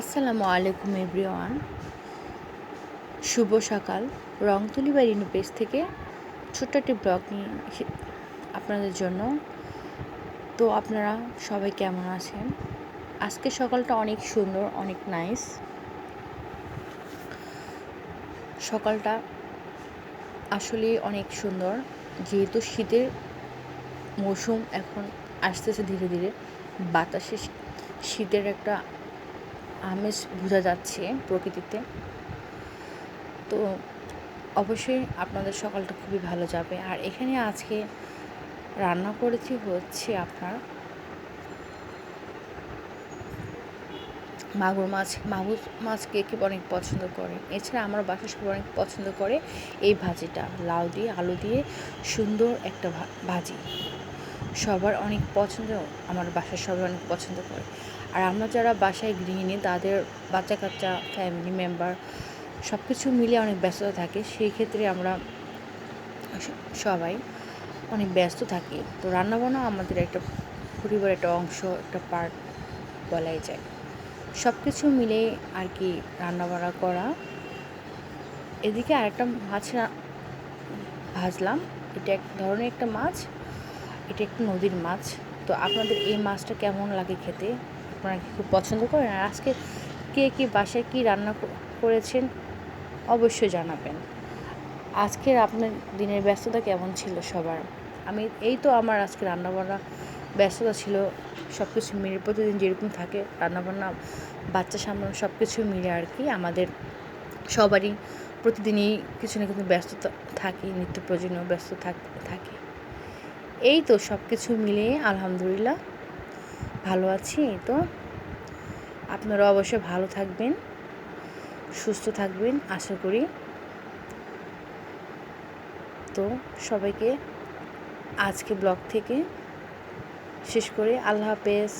আসসালামু আলাইকুম এভরিওয়ান। শুভ সকাল। রংতুলি বা রিনু পেজ থেকে ছোট্ট একটি ব্লগ নিয়ে আপনাদের জন্য। তো আপনারা সবাই কেমন আছেন? আজকে সকালটা অনেক সুন্দর, অনেক নাইস সকালটা আসলে অনেক সুন্দর। যেহেতু শীতের মৌসুম এখন আসতেছে ধীরে ধীরে। বাতাসে শীতের একটা আমেজ বোঝা যাচ্ছে প্রকৃতিতে। তো অবশ্যই আপনাদের সকালটা খুবই ভালো যাবে। আর এখানে আজকে রান্না করেছি হচ্ছে আপনার মাগুর মাছ। মাগুর মাছ কে কে অনেক পছন্দ করে? এছাড়া আমার বাসা সবাই অনেক পছন্দ করে এই ভাজিটা। লাউ দিয়ে, আলু দিয়ে সুন্দর একটা ভাজি। সবার অনেক পছন্দ, আমার বাসার সবাই অনেক পছন্দ করে। আর আমরা যারা বাসায় গৃহিণী, তাদের বাচ্চা কাচ্চা ফ্যামিলি মেম্বার সব কিছু মিলে অনেক ব্যস্ততা থাকে। সেই ক্ষেত্রে আমরা সবাই অনেক ব্যস্ত থাকি। তো রান্নাবান্না আমাদের একটা পরিবারের একটা অংশ, একটা পার্ট বলাই যায়। সব কিছু মিলে আর কি রান্নাবান্না করা। এদিকে আরেকটা মাছ ভাজলাম। এটা এক ধরনের একটা মাছ। এটা একটু নদীর মাছ। তো আপনাদের এই মাছটা কেমন লাগে খেতে? আপনারা কি খুব পছন্দ করেন? আর আজকে কে কী বাসায় কী রান্না করেছেন অবশ্যই জানাবেন। আজকের আপনার দিনের ব্যস্ততা কেমন ছিল সবার? আমি, এই তো আমার আজকে রান্নাবান্না ব্যস্ততা ছিল সব কিছু মিলে প্রতিদিন যেরকম থাকে, রান্নাবান্না, বাচ্চা সামলানো সব কিছু মিলে আর কি। আমাদের সবারই প্রতিদিনই কিছু না কিছু ব্যস্ততা থাকে, নিত্য প্রয়োজনীয় ব্যস্ত থাক- এই তো সব কিছু মিলিয়ে আলহামদুলিল্লাহ। ভালো আছি, তো? আপনারা অবশ্যই ভালো থাকবেন, সুস্থ থাকবেন, আশা করি। তো সবাইকে আজকে ব্লগ থেকে শেষ করে আল্লাহ হাফেজ।